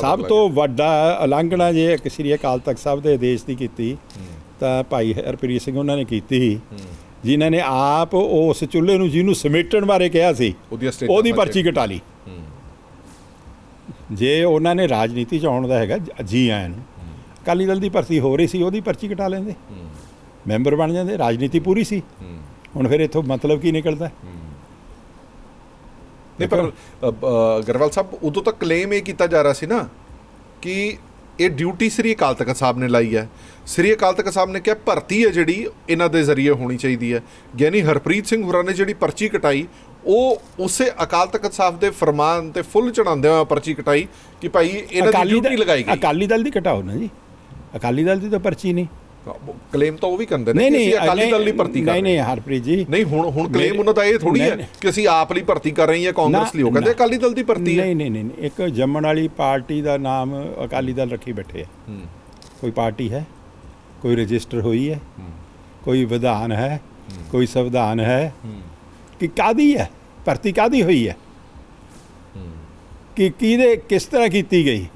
ਸਭ ਤੋਂ ਵੱਡਾ ਉਲੰਘਣਾ ਜੇ ਇੱਕ ਸ੍ਰੀ ਅਕਾਲ ਤਖਤ ਸਾਹਿਬ ਦੇ ਆਦੇਸ਼ ਦੀ ਕੀਤੀ ਤਾਂ ਭਾਈ ਹਰਪ੍ਰੀਤ ਸਿੰਘ ਉਹਨਾਂ ਨੇ ਕੀਤੀ ਜਿਨ੍ਹਾਂ ਨੇ ਆਪ ਉਸ ਚੁੱਲ੍ਹੇ ਨੂੰ ਜਿਹਨੂੰ ਸਮੇਟਣ ਬਾਰੇ ਕਿਹਾ ਸੀ ਉਹਦੀ। ਪਰਚੀ ਕਟਾ ਲਈ। ਜੇ ਉਹਨਾਂ ਨੇ ਰਾਜਨੀਤੀ ਚ ਆਉਣ ਦਾ ਹੈਗਾ ਜ- ਜੀ ਆਇਆਂ ਨੂੰ। ਅਕਾਲੀ ਦਲ ਦੀ ਭਰਤੀ ਹੋ ਰਹੀ ਸੀ ਉਹਦੀ ਪਰਚੀ ਕਟਾ ਲੈਂਦੇ। ਮੈਂਬਰ ਬਣ ਜਾਂਦੇ ਰਾਜਨੀਤੀ ਪੂਰੀ ਸੀ। ਹੁਣ ਫਿਰ ਇਥੋਂ ਮਤਲਬ ਕੀ ਨਿਕਲਦਾ? ਨਹੀਂ ਪਰ ਗਰੇਵਾਲ ਸਾਹਿਬ ਉਦੋਂ ਤੱਕ ਕਲੇਮ ਇਹ ਕੀਤਾ ਜਾ ਰਿਹਾ ਸੀ ਨਾ ਕਿ ਇਹ ਡਿਊਟੀ ਸ੍ਰੀ ਅਕਾਲ ਤਖਤ ਸਾਹਿਬ ਨੇ ਲਾਈ ਹੈ। ਸ੍ਰੀ ਅਕਾਲ ਤਖਤ ਸਾਹਿਬ ਨੇ ਕਿਹਾ ਭਰਤੀ ਹੈ ਜਿਹੜੀ ਇਹਨਾਂ ਦੇ ਜ਼ਰੀਏ ਹੋਣੀ ਚਾਹੀਦੀ ਹੈ। ਗਿਆਨੀ ਹਰਪ੍ਰੀਤ ਸਿੰਘ ਹੋਰਾਂ ਨੇ ਜਿਹੜੀ ਪਰਚੀ ਕਟਾਈ ਉਹ ਉਸੇ ਅਕਾਲ ਤਖਤ ਸਾਹਿਬ ਦੇ ਫਰਮਾਨ ਤੇ ਫੁੱਲ ਚੜਾਉਂਦੇ ਹੋਏ ਪਰਚੀ ਕਟਾਈ ਕਿ ਭਾਈ ਇਹਨਾਂ ਦੀ ਡਿਊਟੀ ਲਗਾਈ ਗਈ। ਅਕਾਲੀ ਦਲ ਦੀ ਕਟਾਓ ਨਾ ਜੀ। ਅਕਾਲੀ ਦਲ ਦੀ ਤਾਂ ਪਰਚੀ ਨਹੀਂ। ਕਲੇਮ ਤਾਂ ਉਹ ਵੀ ਕਰਦੇ ਨੇ ਕਿ ਅਸੀਂ ਅਕਾਲੀ ਦਲ ਲਈ ਭਰਤੀ ਕਰ ਨਹੀਂ ਰਹੇ ਨਹੀਂ ਹਰਪ੍ਰੀਤ ਜੀ। ਨਹੀਂ ਹੁਣ ਹੁਣ ਕਲੇਮ ਉਹਨਾਂ ਦਾ ਇਹ ਥੋੜੀ ਹੈ। ਕਿ ਅਸੀਂ ਆਪ ਲਈ ਭਰਤੀ ਕਰ ਰਹੇ ਹਾਂ ਕਾਂਗਰਸ ਲਈ ਉਹ ਕਹਿੰਦੇ। ਅਕਾਲੀ ਦਲ ਦੀ ਭਰਤੀ ਹੈ। ਨਹੀਂ ਨਹੀਂ ਨਹੀਂ ਇੱਕ ਜੰਮਣ ਵਾਲੀ ਪਾਰਟੀ ਦਾ ਨਾਮ ਅਕਾਲੀ ਦਲ ਰੱਖੀ ਬੈਠੇ ਆ। ਹੂੰ। ਕੋਈ ਪਾਰਟੀ ਹੈ ਕੋਈ ਰਜਿਸਟਰ ਹੋਈ ਹੈ ਕੋਈ ਵਿਧਾਨ ਹੈ ਕੋਈ ਸੰਵਿਧਾਨ ਹੈ। ਕਿ ਕਾਦੀ ਹੈ? ਭਰਤੀ ਕਾਦੀ ਹੋਈ ਹੈ? ਕਿ ਕਿਹਦੇ ਕਿਸ ਤਰ੍ਹਾਂ ਕੀਤੀ ਗਈ?